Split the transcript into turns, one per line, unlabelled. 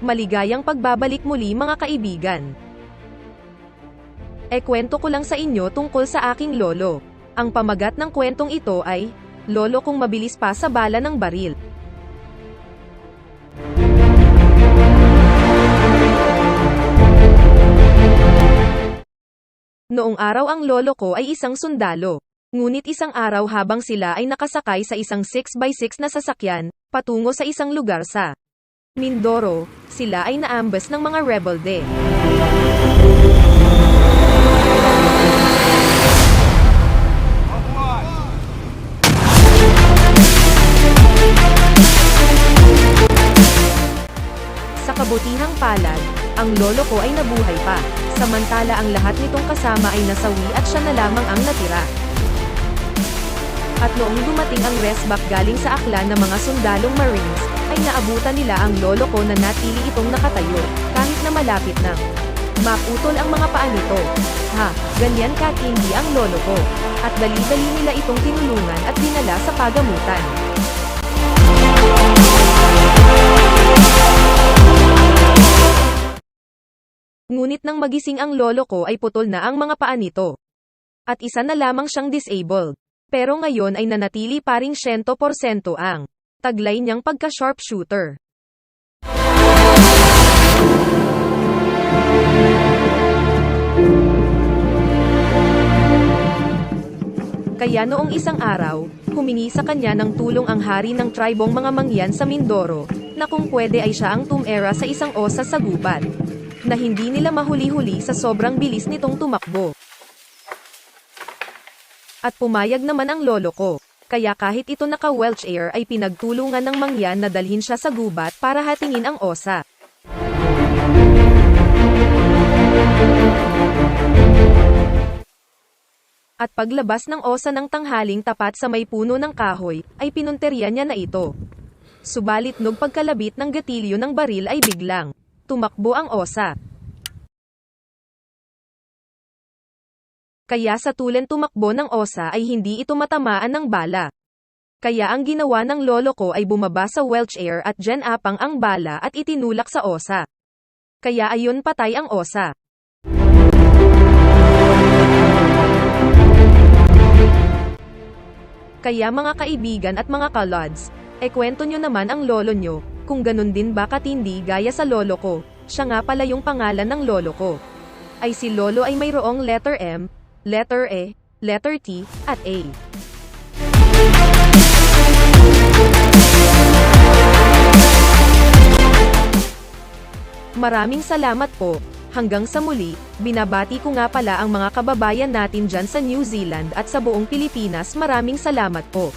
Maligayang pagbabalik muli mga kaibigan. E kwento ko lang sa inyo tungkol sa aking lolo. Ang pamagat ng kwentong ito ay, Lolo kong mabilis pa sa bala ng baril. Noong araw ang lolo ko ay isang sundalo. Ngunit isang araw habang sila ay nakasakay sa isang 6x6 na sasakyan, patungo sa isang lugar sa Mindoro, sila ay naambas ng mga rebelde. Sa kabutihang palad, ang lolo ko ay nabuhay pa, samantala ang lahat nitong kasama ay nasawi at siya na lamang ang natira. At noong dumating ang resback galing sa akla ng mga sundalong marines, ay naabutan nila ang lolo ko na natili itong nakatayo, kahit na malapit na. Maputol ang mga paa nito. Ha, ganyan katindi ang lolo ko. At dali-dali nila itong tinulungan at dinala sa pagamutan. Ngunit nang magising ang lolo ko ay putol na ang mga paa nito. At isa na lamang siyang disabled. Pero ngayon ay nanatili pa ring 100% ang taglay niyang pagka-sharpshooter. Kaya noong isang araw, humingi sa kanya ng tulong ang hari ng tribong mga mangyan sa Mindoro, na kung pwede ay siya ang tumera sa isang osa sa gubat, na hindi nila mahuli-huli sa sobrang bilis nitong tumakbo. At pumayag naman ang lolo ko. Kaya kahit ito naka-welch air ay pinagtulungan ng mangyan na dalhin siya sa gubat para hatingin ang osa. At paglabas ng osa ng tanghaling tapat sa may puno ng kahoy, ay pinunterya niya na ito. Subalit nung pagkalabit ng gatilyo ng baril ay biglang tumakbo ang osa. Kaya sa tulen tumakbo ng osa ay hindi ito matamaan ng bala. Kaya ang ginawa ng lolo ko ay bumaba sa Welch Air at dyan apang ang bala at itinulak sa osa. Kaya ayon patay ang osa. Kaya mga kaibigan at mga kalods, e kwento nyo naman ang lolo nyo, kung ganun din ba katindi gaya sa lolo ko, siya nga pala yung pangalan ng lolo ko. Ay si lolo ay mayroong letter M, letter E, letter T, at A. Maraming salamat po. Hanggang sa muli, binabati ko nga pala ang mga kababayan natin dyan sa New Zealand at sa buong Pilipinas. Maraming salamat po.